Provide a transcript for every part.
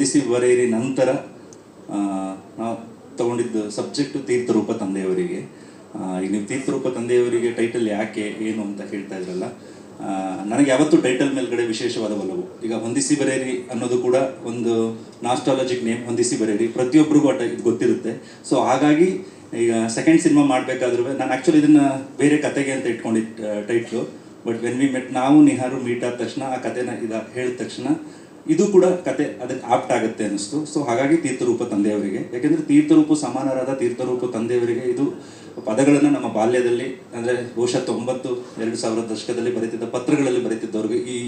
ಹೊಂದಿಸಿ ಬರೆಯಿರಿ ನಂತರ ನಾವು ತಗೊಂಡಿದ್ದು ಸಬ್ಜೆಕ್ಟ್ ತೀರ್ಥರೂಪ ತಂದೆಯವರಿಗೆ. ಈಗ ನೀವು ತೀರ್ಥರೂಪ ತಂದೆಯವರಿಗೆ ಟೈಟಲ್ ಯಾಕೆ, ಏನು ಅಂತ ಹೇಳ್ತಾ ಇದ್ರಲ್ಲ ನನಗೆ ಯಾವತ್ತು ಟೈಟಲ್ ಮೇಲ್ಗಡೆ ವಿಶೇಷವಾದ ಒಲವು. ಈಗ ಹೊಂದಿಸಿ ಬರೆಯಿರಿ ಅನ್ನೋದು ಕೂಡ ಒಂದು ನಾಸ್ಟಾಲಜಿಕ್ ನೇಮ್ ಹೊಂದಿಸಿ ಬರೆಯಿರಿ. ಪ್ರತಿಯೊಬ್ಬರಿಗೂ ಅಟ ಇದು ಗೊತ್ತಿರುತ್ತೆ. ಸೊ ಹಾಗಾಗಿ ಈಗ ಸೆಕೆಂಡ್ ಸಿನಿಮಾ ಮಾಡಬೇಕಾದ್ರೂ, ನಾನು ಆ್ಯಕ್ಚುಲಿ ಇದನ್ನು ಬೇರೆ ಕತೆಗೆ ಅಂತ ಇಟ್ಕೊಂಡಿದ್ದು title but when we met ನಾವು ನಿಹಾರು ಮೀಟ್ ಆದ ತಕ್ಷಣ ಆ ಕತೆನ ಇದ, ಹೇಳಿದ ತಕ್ಷಣ ಇದು ಕೂಡ ಕತೆ ಅದಕ್ಕೆ ಆಪ್ಟ್ ಆಗುತ್ತೆ ಅನಿಸ್ತು ಸೊ ಹಾಗಾಗಿ ತೀರ್ಥರೂಪ ತಂದೆಯವರಿಗೆ, ಯಾಕೆಂದ್ರೆ ತೀರ್ಥರೂಪ ಸಮಾನರಾದ ತೀರ್ಥರೂಪ ತಂದೆಯವರಿಗೆ ಇದು ಪದಗಳನ್ನು ನಮ್ಮ ಬಾಲ್ಯದಲ್ಲಿ, ಅಂದರೆ ಬಹುಶಃ ತೊಂಬತ್ತು ಎರಡು ಸಾವಿರದ ದಶಕದಲ್ಲಿ ಬರೀತಿದ್ದ ಪತ್ರಗಳಲ್ಲಿ ಬರೀತಿದ್ದವ್ರಿಗೆ ಈ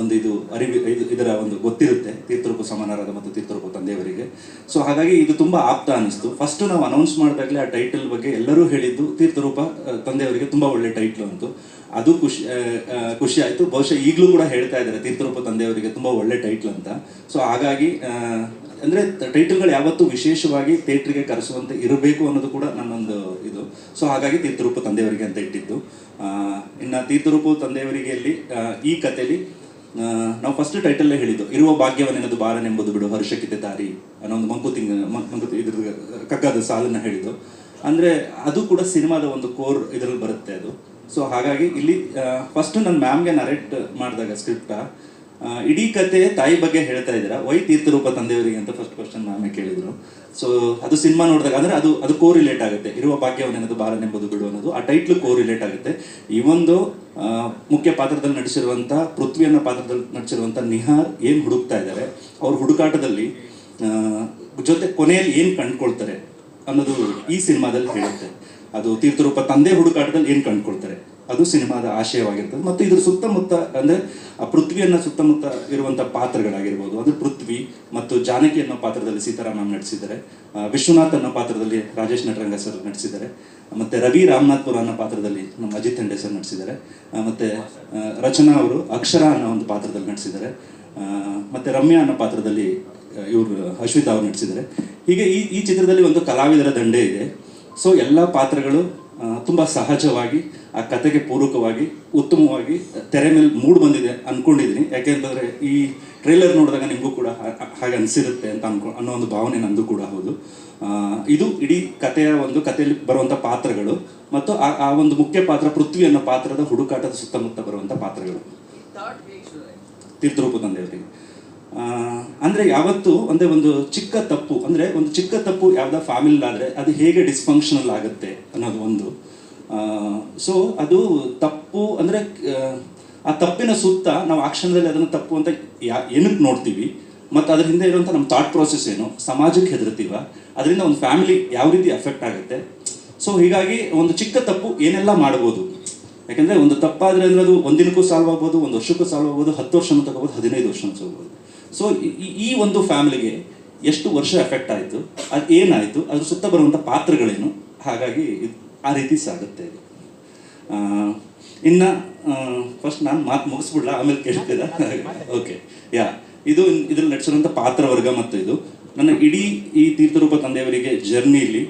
ಒಂದು ಇದು ಅರಿವಿ, ಇದು ಇದರ ಒಂದು ಗೊತ್ತಿರುತ್ತೆ, ತೀರ್ಥರೂಪ ಸಮಾನರಾದ ಮತ್ತು ತೀರ್ಥರೂಪ ತಂದೆಯವರಿಗೆ. ಸೊ ಹಾಗಾಗಿ ಇದು ತುಂಬ ಆಪ್ತ ಅನಿಸ್ತು. ಫಸ್ಟ್ ನಾವು ಅನೌನ್ಸ್ ಮಾಡಿದಾಗಲೇ ಆ ಟೈಟಲ್ ಬಗ್ಗೆ ಎಲ್ಲರೂ ಹೇಳಿದ್ದು ತೀರ್ಥರೂಪ ತಂದೆಯವರಿಗೆ ತುಂಬ ಒಳ್ಳೆ ಟೈಟ್ಲು ಅಂತು. ಅದು ಖುಷಿ ಖುಷಿ ಆಯಿತು. ಬಹುಶಃ ಈಗಲೂ ಕೂಡ ಹೇಳ್ತಾ ಇದ್ದಾರೆ, ತೀರ್ಥರೂಪ ತಂದೆಯವರಿಗೆ ತುಂಬ ಒಳ್ಳೆ ಟೈಟ್ಲ್ ಅಂತ. ಸೊ ಹಾಗಾಗಿ ಅಂದ್ರೆ ಟೈಟಲ್ಗಳು ಯಾವತ್ತೂ ವಿಶೇಷವಾಗಿ ಥಿಯೇಟ್ರಿಗೆ ಕರೆಸುವಂತೆ ಇರಬೇಕು ಅನ್ನೋದು ಕೂಡ ನನ್ನೊಂದು ಇದು. ಸೊ ಹಾಗಾಗಿ ತೀರ್ಥರೂಪ ತಂದೆಯವರಿಗೆ ಅಂತ ಇಟ್ಟಿದ್ದು. ಇನ್ನು ತೀರ್ಥರೂಪ ತಂದೆಯವರಿಗೆ ಅಲ್ಲಿ ಈ ಕಥೆಯಲ್ಲಿ ನಾವು ಫಸ್ಟ್ ಟೈಟಲ್ಲೇ ಹೇಳಿದ್ದು, ಇರುವ ಭಾಗ್ಯವನೆನದು ಬಾರನೆಂಬುದು ಬಿಡು ಹರ್ಷಕ್ಕಿದ್ದ ದಾರಿ ಅನ್ನೋ ಒಂದು ಮಂಕುತಿಂಗ ಮ- ಮಂಕುತಿ ಇದ್ರ ಕಗ್ಗದ ಸಾಲನ್ನು ಹೇಳಿದ್ದು. ಅಂದ್ರೆ ಅದು ಕೂಡ ಸಿನಿಮಾದ ಒಂದು ಕೋರ್ ಇದರಲ್ಲಿ ಬರುತ್ತೆ ಅದು. ಸೊ ಹಾಗಾಗಿ ಇಲ್ಲಿ ಫಸ್ಟ್ ನನ್ನ ಮ್ಯಾಮ್ಗೆ ನರೇಟ್ ಮಾಡಿದಾಗ ಸ್ಕ್ರಿಪ್ಟ ಇಡೀ ಕತೆ ತಾಯಿ ಬಗ್ಗೆ ಹೇಳ್ತಾ ಇದ್ದೀರಾ? ವೈ ತೀರ್ಥರೂಪ ತಂದೆಯವರಿಗೆ ಅಂತ ಫಸ್ಟ್ ಕ್ವಶನ್ ನಾನು ಕೇಳಿದ್ರು. ಸೊ ಅದು ಸಿನಿಮಾ ನೋಡಿದಾಗ, ಅಂದ್ರೆ ಅದು ಅದು ಕೋ ರಿಲೇಟ್ ಆಗುತ್ತೆ. ಇರುವ ಭಾಗ್ಯವನ್ನೇನದು ಬಾರನೆಂಬುದು ಬಿಡು ಅನ್ನೋದು, ಆ ಟೈಟ್ಲು ಕೋ ರಿಲೇಟ್ ಆಗುತ್ತೆ. ಈ ಒಂದು ಮುಖ್ಯ ಪಾತ್ರದಲ್ಲಿ ನಟಿಸಿರುವಂಥ ಪೃಥ್ವಿ ಅನ್ನೋ ಪಾತ್ರದಲ್ಲಿ ನಟಿಸಿರುವಂಥ ನಿಹಾರ್ ಏನು ಹುಡುಕ್ತಾ ಇದ್ದಾರೆ? ಅವ್ರ ಹುಡುಕಾಟದಲ್ಲಿ ಜೊತೆ ಕೊನೆಯಲ್ಲಿ ಏನು ಕಂಡ್ಕೊಳ್ತಾರೆ ಅನ್ನೋದು ಈ ಸಿನಿಮಾದಲ್ಲಿ ಹೇಳುತ್ತೆ. ಅದು ತೀರ್ಥರೂಪ ತಂದೆ ಹುಡುಕಾಟದಲ್ಲಿ ಏನು ಕಂಡ್ಕೊಳ್ತಾರೆ? ಅದು ಸಿನಿಮಾದ ಆಶಯವಾಗಿರ್ತದೆ. ಮತ್ತು ಇದ್ರ ಸುತ್ತಮುತ್ತ ಅಂದರೆ ಆ ಪೃಥ್ವಿಯನ್ನ ಸುತ್ತಮುತ್ತ ಇರುವಂಥ ಪಾತ್ರಗಳಾಗಿರ್ಬೋದು. ಅದು ಪೃಥ್ವಿ ಮತ್ತು ಜಾನಕಿ ಅನ್ನೋ ಪಾತ್ರದಲ್ಲಿ ಸೀತಾರಾಮನ್ ನಟಿಸಿದ್ದಾರೆ. ವಿಶ್ವನಾಥ್ ಅನ್ನೋ ಪಾತ್ರದಲ್ಲಿ ರಾಜೇಶ್ ನಟರಂಗ ಸರ್ ನಟಿಸಿದ್ದಾರೆ. ಮತ್ತೆ ರವಿ ರಾಮನಾಥ್ಪುರ ಅನ್ನೋ ಪಾತ್ರದಲ್ಲಿ ನಮ್ಮ ಅಜಿತ್ ಹೆಂಡೆ ಸರ್ ನಟಿಸಿದ್ದಾರೆ. ಮತ್ತು ರಚನಾ ಅವರು ಅಕ್ಷರ ಅನ್ನೋ ಒಂದು ಪಾತ್ರದಲ್ಲಿ ನಟಿಸಿದ್ದಾರೆ. ಮತ್ತು ರಮ್ಯಾ ಅನ್ನೋ ಪಾತ್ರದಲ್ಲಿ ಇವರು, ಅಶ್ವಿತಾ ಅವರು ನಟಿಸಿದ್ದಾರೆ. ಹೀಗೆ ಈ ಈ ಚಿತ್ರದಲ್ಲಿ ಒಂದು ಕಲಾವಿದರ ದಂಡೆ ಇದೆ. ಸೊ ಎಲ್ಲ ಪಾತ್ರಗಳು ತುಂಬ ಸಹಜವಾಗಿ ಆ ಕತೆಗೆ ಪೂರಕವಾಗಿ, ಉತ್ತಮವಾಗಿ ತೆರೆ ಮೇಲೆ ಮೂಡ್ ಬಂದಿದೆ ಅಂದ್ಕೊಂಡಿದ್ದೀನಿ ಯಾಕೆಂತಂದರೆ ಈ ಟ್ರೈಲರ್ ನೋಡಿದಾಗ ನಿಮಗೂ ಕೂಡ ಹಾಗೆ ಅನಿಸಿರುತ್ತೆ ಅಂತ ಅನ್ಕೊ, ಅನ್ನೋ ಒಂದು ಭಾವನೆ ನಂದು ಕೂಡ ಹೌದು. ಇದು ಇಡೀ ಕಥೆಯ ಒಂದು ಕಥೆಯಲ್ಲಿ ಬರುವಂಥ ಪಾತ್ರಗಳು ಮತ್ತು ಆ ಆ ಒಂದು ಮುಖ್ಯ ಪಾತ್ರ ಪೃಥ್ವಿ ಅನ್ನೋ ಪಾತ್ರದ ಹುಡುಕಾಟದ ಸುತ್ತಮುತ್ತ ಬರುವಂಥ ಪಾತ್ರಗಳು. ತೀರ್ಥರೂಪ ತಂದೆಯವರಿಗೆ ಅಂದ್ರೆ ಯಾವತ್ತು ಅಂದರೆ ಒಂದು ಚಿಕ್ಕ ತಪ್ಪು, ಅಂದರೆ ಒಂದು ಚಿಕ್ಕ ತಪ್ಪು ಯಾವುದೋ ಫ್ಯಾಮಿಲಿ ಆದರೆ ಅದು ಹೇಗೆ ಡಿಸ್ಫಂಕ್ಷನಲ್ ಆಗುತ್ತೆ ಅನ್ನೋದು ಒಂದು ಸೊ ಅದು ತಪ್ಪು ಅಂದರೆ ಆ, ತಪ್ಪಿನ ಸುತ್ತ ನಾವು ಆ ಕ್ಷಣದಲ್ಲಿ ಅದನ್ನು ತಪ್ಪು ಅಂತ ಯಾ ಏನಕ್ಕೆ ನೋಡ್ತೀವಿ? ಮತ್ತು ಅದ್ರ ಹಿಂದೆ ಇರುವಂಥ ನಮ್ಮ ಥಾಟ್ ಪ್ರೋಸೆಸ್ ಏನು? ಸಮಾಜಕ್ಕೆ ಹೆದರ್ತೀವ? ಅದರಿಂದ ಒಂದು ಫ್ಯಾಮಿಲಿ ಯಾವ ರೀತಿ ಅಫೆಕ್ಟ್ ಆಗುತ್ತೆ? ಸೊ ಹೀಗಾಗಿ ಒಂದು ಚಿಕ್ಕ ತಪ್ಪು ಏನೆಲ್ಲ ಮಾಡ್ಬೋದು? ಯಾಕಂದ್ರೆ ಒಂದು ತಪ್ಪಾದರೆ ಅಂದರೆ ಅದು ಒಂದಿನಕ್ಕೂ ಸಾಲ್ವ್ ಆಗ್ಬೋದು ಒಂದು ವರ್ಷಕ್ಕೂ ಸಾಲ್ವ್ ಆಗ್ಬೋದು ಹತ್ತು ವರ್ಷನೂ ತಗೋಬೋದು ಹದಿನೈದು ವರ್ಷನೂ ತಗೋಬೋದು. ಸೊ ಈ ಒಂದು ಫ್ಯಾಮಿಲಿಗೆ ಎಷ್ಟು ವರ್ಷ ಎಫೆಕ್ಟ್ ಆಯಿತು? ಅದು ಏನಾಯಿತು? ಅದ್ರ ಸುತ್ತ ಬರುವಂಥ ಪಾತ್ರಗಳೇನು? ಹಾಗಾಗಿ ಆ ರೀತಿ ಸಾಗುತ್ತೆ ಇದು. ಇನ್ನು ಫಸ್ಟ್ ನಾನು ಮಾತು ಮುಗಿಸ್ಬಿಡ್ಲಾ? ಆಮೇಲೆ ಕೇಳ್ತೀರಾ? ಓಕೆ ಯಾ, ಇದು ಇದ್ರಲ್ಲಿ ಪಾತ್ರ ಪಾತ್ರವರ್ಗ ಮತ್ತು ಇದು. ನನ್ನ ಇಡೀ ಈ ತೀರ್ಥರೂಪ ತಂದೆಯವರಿಗೆ ಜರ್ನಿಲಿ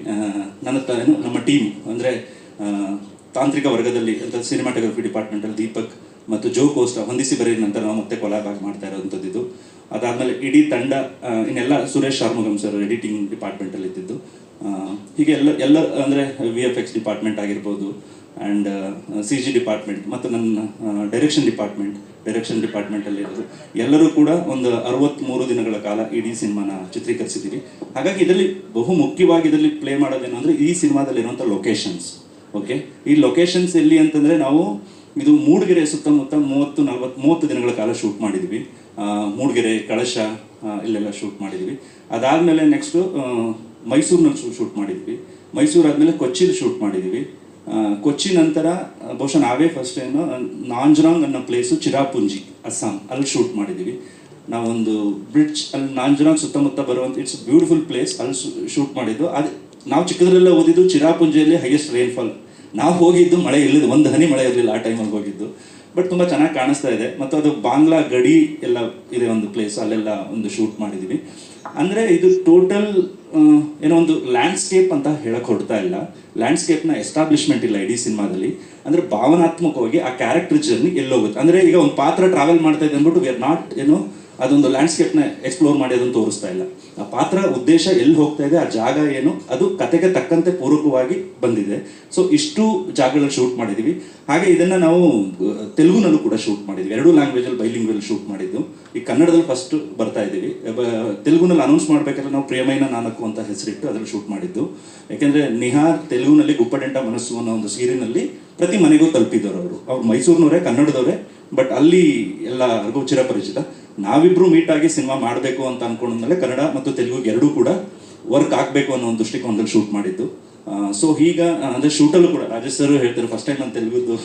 ನನ್ನ ಏನು, ನಮ್ಮ ಟೀಮ್, ಅಂದರೆ ತಾಂತ್ರಿಕ ವರ್ಗದಲ್ಲಿ, ಅಂತ ಸಿನಿಮಾಟೋಗ್ರಫಿ ಡಿಪಾರ್ಟ್ಮೆಂಟಲ್ಲಿ ದೀಪಕ್ ಮತ್ತು ಜೋ ಕೋಸ್ಟ್ ಹೊಂದಿಸಿ ಬರೀ ನಂತರ ನಾವು ಮತ್ತೆ ಕೊಲಾಬ್ ಆಗಿ ಮಾಡ್ತಾ ಇರೋವಂಥದ್ದು ಇದು. ಅದಾದಮೇಲೆ ಇಡೀ ತಂಡ ಇನ್ನೆಲ್ಲ ಸುರೇಶ್ ಶಾರ್ಮುಗಮ್ ಸರ್ ಎಡಿಟಿಂಗ್ ಡಿಪಾರ್ಟ್ಮೆಂಟಲ್ಲಿ ಇದ್ದಿದ್ದು. ಹೀಗೆ ಎಲ್ಲ ಎಲ್ಲ ಅಂದರೆ ವಿ ಎಫ್ ಎಕ್ಸ್ ಡಿಪಾರ್ಟ್ಮೆಂಟ್ ಆಗಿರ್ಬೋದು ಆ್ಯಂಡ್ ಸಿ ಜಿ ಡಿಪಾರ್ಟ್ಮೆಂಟ್ ಮತ್ತು ನನ್ನ ಡೈರೆಕ್ಷನ್ ಡಿಪಾರ್ಟ್ಮೆಂಟ್ ಡೈರೆಕ್ಷನ್ ಡಿಪಾರ್ಟ್ಮೆಂಟಲ್ಲಿ ಇರೋದು. ಎಲ್ಲರೂ ಕೂಡ ಒಂದು ಅರವತ್ತ್ಮೂರು ದಿನಗಳ ಕಾಲ ಇಡೀ ಸಿನಿಮಾನ ಚಿತ್ರೀಕರಿಸಿದ್ದೀವಿ. ಹಾಗಾಗಿ ಇದರಲ್ಲಿ ಬಹು ಮುಖ್ಯವಾಗಿ ಇದರಲ್ಲಿ ಪ್ಲೇ ಮಾಡೋದೇನು ಅಂದರೆ ಈ ಸಿನಿಮಾದಲ್ಲಿರುವಂಥ ಲೊಕೇಶನ್ಸ್ ಓಕೆ ಈ ಲೊಕೇಶನ್ಸ್ ಎಲ್ಲಿ ಅಂತಂದರೆ ನಾವು ಇದು ಮೂಡಿಗೆರೆ ಸುತ್ತಮುತ್ತ ಮೂವತ್ತು ನಲ್ವತ್ತು ಮೂವತ್ತು ದಿನಗಳ ಕಾಲ ಶೂಟ್ ಮಾಡಿದ್ವಿ ಆ, ಮೂಡಿಗೆರೆ ಕಳಶ ಇಲ್ಲೆಲ್ಲ ಶೂಟ್ ಮಾಡಿದ್ವಿ ಅದಾದಮೇಲೆ ನೆಕ್ಸ್ಟು ಮೈಸೂರಿನಲ್ಲಿ ಶೂಟ್ ಮಾಡಿದ್ವಿ. ಮೈಸೂರು ಆದಮೇಲೆ ಕೊಚ್ಚಿಲಿ ಶೂಟ್ ಮಾಡಿದ್ವಿ. ಕೊಚ್ಚಿ ನಂತರ ಬಹುಶಃ ನಾವೇ ಫಸ್ಟ್ ಏನು ನಾಂಜ್ರಾಂಗ್ ಅನ್ನೋ ಪ್ಲೇಸು ಚಿರಾಪುಂಜಿ, ಅಸ್ಸಾಂ ಅಲ್ಲಿ ಶೂಟ್ ಮಾಡಿದ್ದೀವಿ ನಾವೊಂದು ಬ್ರಿಡ್ಜ್ ಅಲ್ಲಿ ನಾಂಜ್ರಾಂಗ್ ಸುತ್ತಮುತ್ತ ಬರುವಂಥ ಇಟ್ಸ್ ಬ್ಯೂಟಿಫುಲ್ ಪ್ಲೇಸ್ ಅಲ್ಲಿ ಶೂಟ್ ಮಾಡಿದ್ದು. ಅದು, ನಾವು ಚಿಕ್ಕದ್ರಲ್ಲೇ ಓದಿದ್ದು ಚಿರಾಪುಂಜಿಯಲ್ಲಿ ಹೈಯೆಸ್ಟ್ ರೈನ್ಫಾಲ್ ನಾವು ಹೋಗಿದ್ದು ಮಳೆ ಇಲ್ಲದ ಒಂದು ಹನಿ ಮಳೆ ಇರಲಿಲ್ಲ ಆ ಟೈಮಲ್ಲಿ ಹೋಗಿದ್ದು. ಬಟ್ ತುಂಬ ಚೆನ್ನಾಗಿ ಕಾಣಿಸ್ತಾ ಇದೆ. ಮತ್ತು ಅದು ಬಾಂಗ್ಲಾ ಗಡಿ ಎಲ್ಲ ಇದೆ ಒಂದು ಪ್ಲೇಸ್ ಅಲ್ಲೆಲ್ಲ ಒಂದು ಶೂಟ್ ಮಾಡಿದ್ದೀವಿ ಅಂದರೆ ಇದು ಟೋಟಲ್ ಏನೋ ಒಂದು ಲ್ಯಾಂಡ್ಸ್ಕೇಪ್ ಅಂತ ಹೇಳಕ್ ಹೊಡ್ತಾ ಇಲ್ಲ. ಲ್ಯಾಂಡ್ಸ್ಕೇಪ್ನ ಎಸ್ಟಾಬ್ಲಿಷ್ಮೆಂಟ್ ಇಲ್ಲ ಇಡೀ ಸಿನಿಮಾದಲ್ಲಿ. ಅಂದರೆ ಭಾವನಾತ್ಮಕವಾಗಿ ಆ ಕ್ಯಾರೆಕ್ಟರ್ ಜರ್ನಿ ಎಲ್ಲೋಗುತ್ತೆ. ಅಂದರೆ ಈಗ ಒಂದು ಪಾತ್ರ ಟ್ರಾವೆಲ್ ಮಾಡ್ತಾ ಇದೆ ಅಂದ್ಬಿಟ್ಟು ವಿ ಆರ್ ನಾಟ್ ಏನು ಅದೊಂದು ಲ್ಯಾಂಡ್ಸ್ಕೇಪ್ನ ಎಕ್ಸ್ಪ್ಲೋರ್ ಮಾಡಿ ಅದನ್ನು ತೋರಿಸ್ತಾ ಇಲ್ಲ. ಆ ಪಾತ್ರ, ಉದ್ದೇಶ ಎಲ್ಲಿ ಹೋಗ್ತಾ ಇದೆ, ಆ ಜಾಗ ಏನು, ಅದು ಕತೆಗೆ ತಕ್ಕಂತೆ ಪೂರಕವಾಗಿ ಬಂದಿದೆ. ಸೊ ಇಷ್ಟು ಜಾಗಗಳಲ್ಲಿ ಶೂಟ್ ಮಾಡಿದ್ದೀವಿ ಹಾಗೆ ಇದನ್ನ ನಾವು ತೆಲುಗುನಲ್ಲೂ ಕೂಡ ಶೂಟ್ ಮಾಡಿದ್ವಿ. ಎರಡು ಲ್ಯಾಂಗ್ವೇಜಲ್ಲಿ ಬೈಲಿಂಗ್ವಲ್ ಶೂಟ್ ಮಾಡಿದ್ದು. ಈ ಕನ್ನಡದಲ್ಲಿ ಫಸ್ಟ್ ಬರ್ತಾ ಇದ್ದೀವಿ ತೆಲುಗುನಲ್ಲಿ ಅನೌನ್ಸ್ ಮಾಡ್ಬೇಕಾದ್ರೆ ನಾವು ಪ್ರೇಮೈನ ನಾನಕ್ಕು ಅಂತ ಹೆಸರಿಟ್ಟು ಅದ್ರಲ್ಲಿ ಶೂಟ್ ಮಾಡಿದ್ದು. ಯಾಕೆಂದರೆ ನಿಹಾರ್ ತೆಲುಗುನಲ್ಲಿ ಗುಪ್ಪಡೆಂಟ ಮನಸ್ಸು ಅನ್ನೋ ಒಂದು ಸೀರಿನಲ್ಲಿ ಪ್ರತಿ ಮನೆಗೂ ತಲುಪಿದವರು ಅವರು. ಅವ್ರು ಮೈಸೂರಿನವರೇ, ಕನ್ನಡದವರೇ, ಬಟ್ ಅಲ್ಲಿ ಎಲ್ಲರಿಗೂ ಚಿರಪರಿಚಿತ. ನಾವಿಬ್ರು ಮೀಟ್ ಆಗಿ ಸಿನಿಮಾ ಮಾಡಬೇಕು ಅಂತ ಅನ್ಕೊಂಡ್ಮೇಲೆ ಕನ್ನಡ ಮತ್ತು ತೆಲುಗು ಎರಡೂ ಕೂಡ ವರ್ಕ್ ಆಗಬೇಕು ಅನ್ನೋ ಒಂದು ದೃಷ್ಟಿಕೋನದಲ್ಲಿ ಶೂಟ್ ಮಾಡಿದ್ದು. ಸೊ ಈಗ ಅಂದರೆ ಶೂಟಲ್ಲೂ ಕೂಡ, ರಾಜೇಶ್ ಸರ್ ಹೇಳ್ತಾರೆ ಫಸ್ಟ್ ಟೈಮ್ ನಾನು ತೆಲುಗುದು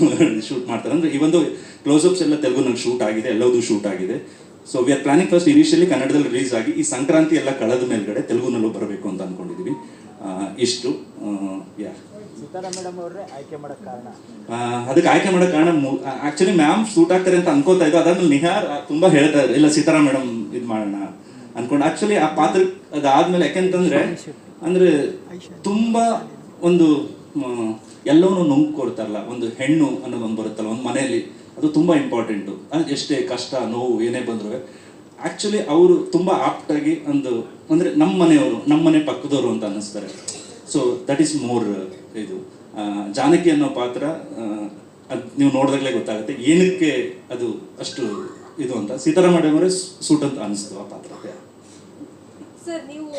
ಶೂಟ್ ಮಾಡ್ತಾರೆ. ಅಂದ್ರೆ ಈ ಒಂದು ಕ್ಲೋಸಪ್ಸ್ ಎಲ್ಲ ತೆಲುಗುನಲ್ಲಿ ಶೂಟ್ ಆಗಿದೆ, ಎಲ್ಲದೂ ಶೂಟ್ ಆಗಿದೆ. So we are planning first initially ಕನ್ನಡದಲ್ಲಿ ರಿಲೀಸ್ ಆಗಿ ಈ ಸಂಕ್ರಾಂತಿ ಎಲ್ಲ ಕಳೆದ ಮೇಲ್ಗಡೆ ತೆಲುಗುನಲ್ಲೂ ಬರಬೇಕು ಅಂತ ಅನ್ಕೊಂಡಿದೀವಿ. ಇಷ್ಟು. ಯಾ ಮೇಡಮ್ ಅವ್ರೆ ಆಯ್ಕೆ ಮಾಡಕ್ ಕಾರಣ? ಅದಕ್ಕೆ ಆಯ್ಕೆ ಮಾಡೋ ಕಾರಣ ಆಕ್ಚುಲಿ ಮ್ಯಾಮ್ ಸೂಟ್ ಆಗ್ತಾರೆ ಅಂತ ಅನ್ಕೋತಾ ಇದ್ದು. ಅದನ್ನು ನಿಹಾರ್ ತುಂಬಾ ಹೇಳ್ತಾ ಇದ್ರು. ಇಲ್ಲ ಸೀತಾರಾಮ್ ಮೇಡಮ್ ಇದು ಮಾಡೋಣ ಅನ್ಕೊಂಡು. ಆಕ್ಚುಲಿ ಆ ಪಾತ್ರ ಅದಾದ್ಮೇಲೆ ಯಾಕೆಂತಂದ್ರೆ ಅಂದ್ರೆ ತುಂಬಾ ಒಂದು ಎಲ್ಲವನ್ನು ನುಂಗ್ ಕೊಡ್ತಾರಲ್ಲ. ಒಂದು ಹೆಣ್ಣು ಅನ್ನೋದು ಒಂದು ಬರುತ್ತಲ್ಲ ಒಂದು ಮನೆಯಲ್ಲಿ. ಅದು ತುಂಬಾ ಇಂಪಾರ್ಟೆಂಟು ಅದು ಎಷ್ಟೇ ಕಷ್ಟ ನೋವು ಏನೇ ಬಂದ್ರು ಆಕ್ಚುಲಿ ಅವರು ತುಂಬ ಆಪ್ಟಾಗಿ ಒಂದು, ಅಂದ್ರೆ ನಮ್ಮ ಮನೆಯವರು, ನಮ್ಮ ಮನೆ ಪಕ್ಕದವರು ಅಂತ ಅನ್ನಿಸ್ತಾರೆ. ಸೊ ದಟ್ ಈಸ್ ಮೋರ್ ಇದು. ಜಾನಕಿ ಅನ್ನೋ ಪಾತ್ರ ಅದು ನೀವು ನೋಡಿದಾಗಲೇ ಗೊತ್ತಾಗುತ್ತೆ. ಏನಕ್ಕೆ ಅದು ಅಷ್ಟು ಇದು ಅಂತ. ಸೀತಾರಾಮ ಅವರೇ ಸೂಟ್ ಅಂತ ಅನಿಸ್ತು ಆ ಪಾತ್ರ ಸರ್, ನೀವು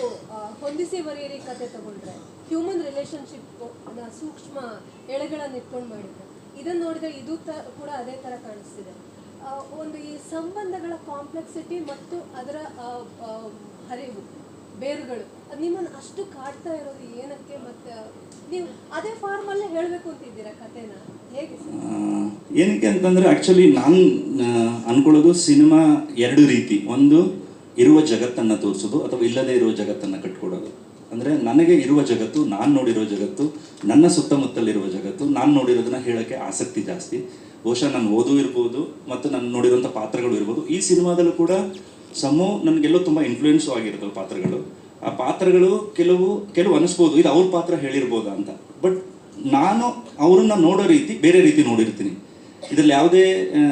ಹೊಂದಿಸಿ ಬರೆಯಿರಿ ಕತೆ ತಗೊಂಡ್ರೆ. ಹ್ಯೂಮನ್ ರಿಲೇಶನ್ಶಿಪ್ ಸೂಕ್ಷ್ಮ ಎಳೆಗಳನ್ನ ಇಟ್ಕೊಂಡು ಮಾಡಿದ್ರೆ. ಇದನ್ನ ನೋಡಿದ್ರೆ ಇದು ಕೂಡ ಅದೇ ತರ ಕಾಣಿಸ್ತಿದೆ. ಒಂದು ಈ ಸಂಬಂಧಗಳ ಕಾಂಪ್ಲೆಕ್ಸಿಟಿ ಮತ್ತು ಅದರ ಹರಿವು, ಬೇರುಗಳು, ಅದು ನಿಮ್ಮನ್ನು ಅಷ್ಟು ಕಾಡ್ತಾ ಇರೋದು ಏನಕ್ಕೆ ಮತ್ತೆ, ನೀವು ಅದೇ ಫಾರ್ಮಲ್ಲೇ ಹೇಳಬೇಕು ಅಂತಿದ್ದೀರಾ ಕಥೆನ? ಹೇಗೆ? ಏನಕ್ಕೆ ಅಂತಂದ್ರೆ ಆಕ್ಚುಲಿ ನಾನು ಅನ್ಕೊಳ್ಳೋದು ಸಿನಿಮಾ ಎರಡು ರೀತಿ. ಒಂದು, ಇರುವ ಜಗತ್ತನ್ನು ತೋರಿಸೋದು ಅಥವಾ ಇಲ್ಲದೇ ಇರುವ ಜಗತ್ತನ್ನು ಕಟ್ಕೊಡೋದು. ಅಂದ್ರೆ ನನಗೆ ಇರುವ ಜಗತ್ತು, ನಾನು ನೋಡಿರೋ ಜಗತ್ತು, ನನ್ನ ಸುತ್ತಮುತ್ತಲಿರುವ ಜಗತ್ತು, ನಾನು ನೋಡಿರೋದನ್ನ ಹೇಳೋಕ್ಕೆ ಆಸಕ್ತಿ ಜಾಸ್ತಿ. ಬಹುಶಃ ನಾನು ಓದು ಇರ್ಬೋದು ಮತ್ತು ನಾನು ನೋಡಿರೋಂಥ ಪಾತ್ರಗಳು ಇರ್ಬೋದು. ಈ ಸಿನಿಮಾದಲ್ಲೂ ಕೂಡ ಸಮೋ ನನಗೆಲ್ಲೋ ತುಂಬ ಇನ್ಫ್ಲೂಯೆನ್ಸು ಆಗಿರ್ತವೆ ಪಾತ್ರಗಳು. ಆ ಪಾತ್ರಗಳು ಕೆಲವು ಕೆಲವು ಅನಿಸ್ಬೋದು. ಇದು ಅವ್ರ ಪಾತ್ರ ಹೇಳಿರ್ಬೋದು ಅಂತ. ಬಟ್ ನಾನು ಅವ್ರನ್ನ ನೋಡೋ ರೀತಿ, ಬೇರೆ ರೀತಿ ನೋಡಿರ್ತೀನಿ. ಇದರಲ್ಲಿ ಯಾವುದೇ,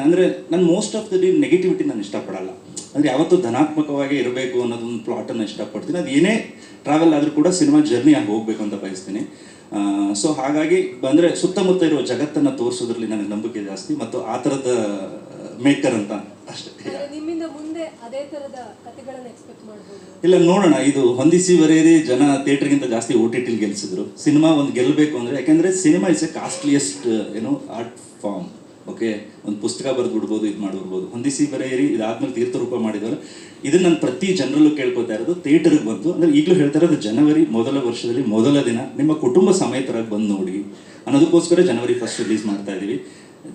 ಅಂದರೆ ನಾನು ಮೋಸ್ಟ್ ಆಫ್ ದಿ ನೆಗೆಟಿವಿಟಿ ನಾನು ಇಷ್ಟಪಡಲ್ಲ. ಅಂದ್ರೆ ಯಾವತ್ತೂ ಧನಾತ್ಮಕವಾಗಿ ಇರಬೇಕು ಅನ್ನೋದೊಂದು ಪ್ಲಾಟನ್ನು ಇಷ್ಟಪಡ್ತೀನಿ. ಅದು ಏನೇ ಟ್ರಾವೆಲ್ ಆದರೂ ಕೂಡ ಸಿನಿಮಾ ಜರ್ನಿ ಆಗಿ ಹೋಗಬೇಕು ಅಂತ ಬಯಸ್ತೀನಿ. ಸೊ ಹಾಗಾಗಿ ಅಂದರೆ ಸುತ್ತಮುತ್ತ ಇರುವ ಜಗತ್ತನ್ನು ತೋರಿಸೋದ್ರಲ್ಲಿ ನನಗೆ ನಂಬಿಕೆ ಜಾಸ್ತಿ ಮತ್ತು ಆ ಥರದ ಮೇಕರ್ ಅಂತ ಅಷ್ಟೇ. ಇಲ್ಲ ನೋಡೋಣ. ಇದು ಹೊಂದಿಸಿ ಬರೆಯದೆ ಜನ ಥಿಯೇಟರ್ಗಿಂತ ಜಾಸ್ತಿ ಓ ಟಿ ಟಿಲಿ ಗೆಲ್ಸಿದ್ರು. ಸಿನಿಮಾ ಒಂದು ಗೆಲ್ಲಬೇಕು ಅಂದರೆ ಯಾಕೆಂದರೆ ಸಿನಿಮಾ ಇಸ್ ಎ ಕಾಸ್ಟ್ಲಿಯೆಸ್ಟ್ ಏನು ಆರ್ಟ್ ಫಾರ್ಮ್ ಓಕೆ, ಒಂದು ಪುಸ್ತಕ ಬರೆದು ಬಿಡ್ಬೋದು ಇದು ಮಾಡಿಬಿಡ್ಬೋದು. ಹೊಂದಿಸಿ ಬರೆಯಿರಿ ಇದಾದ್ಮೇಲೆ ತೀರ್ಥರೂಪ ಮಾಡಿದವರು. ಇದನ್ನ ನಾನು ಪ್ರತಿ ಜನರಲ್ಲೂ ಕೇಳ್ಕೊತಾ ಇರೋದು ಥಿಯೇಟರ್ಗೆ ಬಂತು ಅಂದ್ರೆ ಈಗಲೂ ಹೇಳ್ತಾ ಇರೋದು ಜನವರಿ ಮೊದಲ ವರ್ಷದಲ್ಲಿ ಮೊದಲ ದಿನ ನಿಮ್ಮ ಕುಟುಂಬ ಸಮೇತರಾಗಿ ಬಂದು ನೋಡಿ ಅನ್ನೋದಕ್ಕೋಸ್ಕರ ಜನವರಿ ಫಸ್ಟ್ ರಿಲೀಸ್ ಮಾಡ್ತಾ ಇದ್ದೀವಿ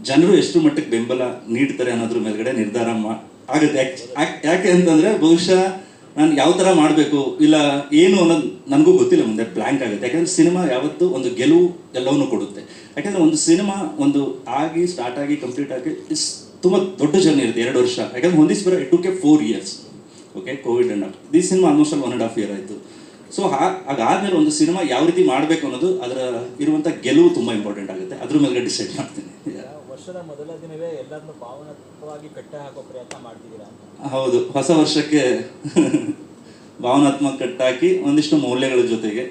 ಜನರು ಎಷ್ಟು ಮಟ್ಟಕ್ಕೆ ಬೆಂಬಲ ನೀಡ್ತಾರೆ ಅನ್ನೋದ್ರ ಮೇಲ್ಗಡೆ ನಿರ್ಧಾರ ಆಗುತ್ತೆ. ಯಾಕೆ ಅಂತಂದ್ರೆ ಬಹುಶಃ ನಾನು ಯಾವ ಥರ ಮಾಡಬೇಕು, ಇಲ್ಲ ಏನು ಅನ್ನೋದು ನನಗೂ ಗೊತ್ತಿಲ್ಲ ಮುಂದೆ ಬ್ಲ್ಯಾಂಕ್ ಆಗುತ್ತೆ. ಯಾಕಂದ್ರೆ ಸಿನಿಮಾ ಯಾವತ್ತೂ ಒಂದು ಗೆಲುವು ಎಲ್ಲವನ್ನೂ ಕೊಡುತ್ತೆ. ಯಾಕಂದ್ರೆ ಒಂದು ಸಿನಿಮಾ ಒಂದು ಆಗಿ ಸ್ಟಾರ್ಟ್ ಆಗಿ ಕಂಪ್ಲೀಟ್ ಆಗಿ ಇಸ್ ತುಂಬ ದೊಡ್ಡ ಜರ್ನಿ ಇರುತ್ತೆ ಎರಡು ವರ್ಷ. ಯಾಕಂದ್ರೆ ಹೊಂದಿಸಿ ಬರೋ it K four years okay COVID and ಈ cinema almost all one and half year ಆಯಿತು. ಸೊ ಹಾಗಾದ್ಮೇಲೆ ಒಂದು ಸಿನಿಮಾ ಯಾವ ರೀತಿ ಮಾಡಬೇಕು ಅನ್ನೋದು ಅದರ ಇರುವಂಥ ಗೆಲುವು ತುಂಬ ಇಂಪಾರ್ಟೆಂಟ್ ಆಗುತ್ತೆ. ಅದ್ರ ಮೇಲೆ ಡಿಸೈಡ್ ಮಾಡ್ತೀನಿ. ವರ್ಷದ ಮೊದಲ ದಿನವೇ ಎಲ್ಲರನ್ನು ಭಾವನಾತ್ಮಕವಾಗಿ ಕಟ್ಟ ಹಾಕೋ ಪ್ರಯತ್ನ ಮಾಡ್ತಿದ್ದೀರಾ ಹೌದು ಹೊಸ ವರ್ಷಕ್ಕೆ ಭಾವನಾತ್ಮಕ ಕಟ್ಟಾಕಿ ಒಂದಿಷ್ಟು ಮೌಲ್ಯಗಳ ಜೊತೆಗೆ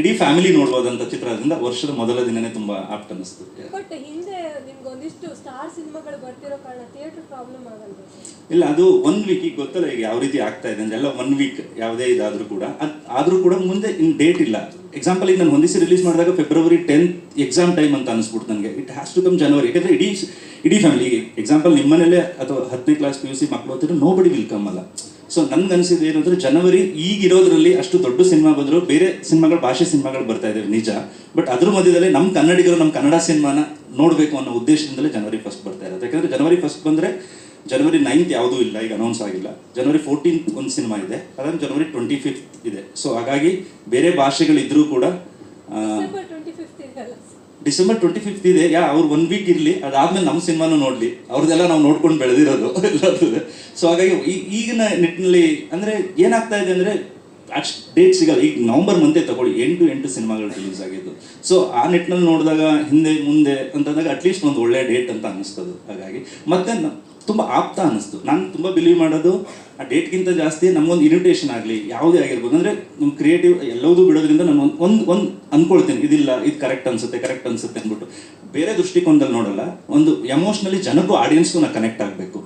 ಇಡೀ ಫ್ಯಾಮಿಲಿ ನೋಡ್ಬೋದಂತ ಚಿತ್ರದಿಂದ ವರ್ಷದ ಮೊದಲ ದಿನನೇ ತುಂಬಾ ಆಪ್ಟ್ ಅನ್ನಿಸ್ತು. ಬಟ್ ಹಿಂದೆ ನಿಮ್ಗೆ ಒಂದಿಷ್ಟು ಸ್ಟಾರ್ ಸಿನಿಮಾಗಳು ಬರ್ತಿರೋ ಕಾರಣ ಥಿಯೇಟರ್ ಪ್ರಾಬ್ಲಮ್ ಆಗಲ್ವಾ? ಸರ್ ಇಲ್ಲ ಅದು ಒನ್ ವೀಕಿಗೆ ಗೊತ್ತಲ್ಲ ಈಗ ಯಾವ ರೀತಿ ಆಗ್ತಾ ಇದೆ ಅಂದ್ರೆ ಎಲ್ಲ ಒನ್ ವೀಕ್ ಯಾವುದೇ ಇದಾದ್ರೂ ಕೂಡ ಅದ್ ಆದ್ರೂ ಕೂಡ ಮುಂದೆ ಇನ್ ಡೇಟ್ ಇಲ್ಲ. ಎಕ್ಸಾಂಪಲ್ ಈಗ ನಾನು ಹೊಂದಿಸಿ ರಿಲೀಸ್ ಮಾಡಿದಾಗ ಫೆಬ್ರವರಿ ಟೆಂತ್ ಎಕ್ಸಾಮ್ ಟೈಮ್ ಅಂತ ಅನಿಸ್ಬಿಡ್ತು ನನಗೆ. It has to come January ಯಾಕಂದ್ರೆ ಇಡೀ ಇಡೀ ಫ್ಯಾಮಿಲಿಗೆ ಎಕ್ಸಾಂಪಲ್ ನಿಮ್ಮನೇಲೆ ಅಥವಾ ಹತ್ತನೇ ಕ್ಲಾಸ್ ಪಿ ಯು ಸಿ ಮಕ್ಕಳು ಓದ್ತಿದ್ರೆ ನೋ ಬಡಿ ವಿಲ್ ಕಮ್ ಅಲ್ಲ. ಸೊ ನನ್ಗೆ ಅನ್ಸಿದ್ದು ಏನು ಜನವರಿ ಈಗಿರೋದ್ರಲ್ಲಿ ಅಷ್ಟು ದೊಡ್ಡ ಸಿನಿಮಾ ಬಂದರೂ ಬೇರೆ ಸಿನಿಮಾಗಳು, ಭಾಷೆ ಸಿನಿಮಾಗಳು ಬರ್ತಾ ಇದಾವೆ ನಿಜ. ಬಟ್ ಅದ್ರ ಮಧ್ಯದಲ್ಲಿ ನಮ್ಮ ಕನ್ನಡಿಗರು ನಮ್ಮ ಕನ್ನಡ ಸಿನಿಮಾನ ನೋಡಬೇಕು ಅನ್ನೋ ಉದ್ದೇಶದಿಂದಲೇ ಜನವರಿ ಫಸ್ಟ್ ಬರ್ತಾ ಇರೋದು. ಯಾಕಂದ್ರೆ ಜನವರಿ ಫಸ್ಟ್ ಬಂದ್ರೆ ಜನವರಿ ನೈನ್ತ್ ಯಾವುದೂ ಇಲ್ಲ, ಈಗ ಅನೌನ್ಸ್ ಆಗಿಲ್ಲ. ಜನವರಿ ಫೋರ್ಟೀನ್ ಒಂದು ಸಿನಿಮಾ ಇದೆ ಅದಾದ್ರೆ ಜನವರಿ ಟ್ವೆಂಟಿ ಫಿಫ್ತ್ ಇದೆ. ಸೊ ಹಾಗಾಗಿ ಬೇರೆ ಭಾಷೆಗಳಿದ್ರೂ ಕೂಡ ಡಿಸೆಂಬರ್ ಟ್ವೆಂಟಿ ಫಿಫ್ತ್ ಇದೆ. ಯಾ, ಅವ್ರು ಒನ್ ವೀಕ್ ಇರಲಿ, ಅದಾದ್ಮೇಲೆ ನಮ್ಮ ಸಿನಿಮಾನು ನೋಡಲಿ. ಅವ್ರದ್ದೆಲ್ಲ ನಾವು ನೋಡ್ಕೊಂಡು ಬೆಳೆದಿರೋದು ಸೊ ಹಾಗಾಗಿ ಈಗಿನ ನಿಟ್ಟಿನಲ್ಲಿ, ಅಂದರೆ ಏನಾಗ್ತಾ ಇದೆ ಅಂದರೆ, ಅಷ್ಟು ಡೇಟ್ ಸಿಗಲ್ಲ. ಈಗ ನವಂಬರ್ ಮಂತೆ ತಗೊಳ್ಳಿ. ಎಂಟು ಎಂಟು ಸಿನಿಮಾಗಳು ರಿಲೀಸ್ ಆಗಿದ್ದು. ಸೊ ಆ ನಿಟ್ಟಿನಲ್ಲಿ ನೋಡಿದಾಗ ಹಿಂದೆ, ಮುಂದೆ ಅಂತಂದಾಗ ಅಟ್ಲೀಸ್ಟ್ ಒಂದು ಒಳ್ಳೆಯ ಡೇಟ್ ಅಂತ ಅನ್ನಿಸ್ತದೆ. ಹಾಗಾಗಿ ಮತ್ತೆ ತುಂಬ ಆಪ್ತ ಅನ್ನಿಸ್ತು. ನಾನು ತುಂಬ ಬಿಲೀವ್ ಮಾಡೋದು, ಆ ಡೇಟ್ಗಿಂತ ಜಾಸ್ತಿ ನಮಗೊಂದು ಇನ್ವಿಟೇಷನ್ ಆಗಲಿ, ಯಾವುದೇ ಆಗಿರ್ಬೋದು. ಅಂದರೆ ನಮ್ಮ ಕ್ರಿಯೇಟಿವ್ ಎಲ್ಲವೂ ಬಿಡೋದ್ರಿಂದ ನಾನು ಒಂದು ಒಂದು ಒಂದು ಅಂದ್ಕೊಳ್ತೀನಿ ಇದಿಲ್ಲ, ಇದು ಕರೆಕ್ಟ್ ಅನ್ಸುತ್ತೆ ಕರೆಕ್ಟ್ ಅನ್ಸುತ್ತೆ ಅಂದ್ಬಿಟ್ಟು. ಬೇರೆ ದೃಷ್ಟಿಕೋನದಲ್ಲಿ ನೋಡಲ್ಲ, ಒಂದು ಎಮೋಷ್ನಲಿ ಜನಕ್ಕೂ ಆಡಿಯನ್ಸ್ಗೂ ನಾವು ಕನೆಕ್ಟ್ ಆಗಬೇಕು.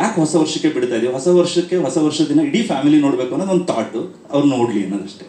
ಯಾಕೆ ಹೊಸ ವರ್ಷಕ್ಕೆ ಬಿಡ್ತಾ ಇದೀವಿ ಹೊಸ ವರ್ಷಕ್ಕೆ, ಹೊಸ ವರ್ಷದ ದಿನ ಇಡೀ ಫ್ಯಾಮಿಲಿ ನೋಡಬೇಕು ಅನ್ನೋದು ಒಂದು ಥಾಟು ಅವ್ರು ನೋಡಲಿ ಅನ್ನೋದಷ್ಟೇ.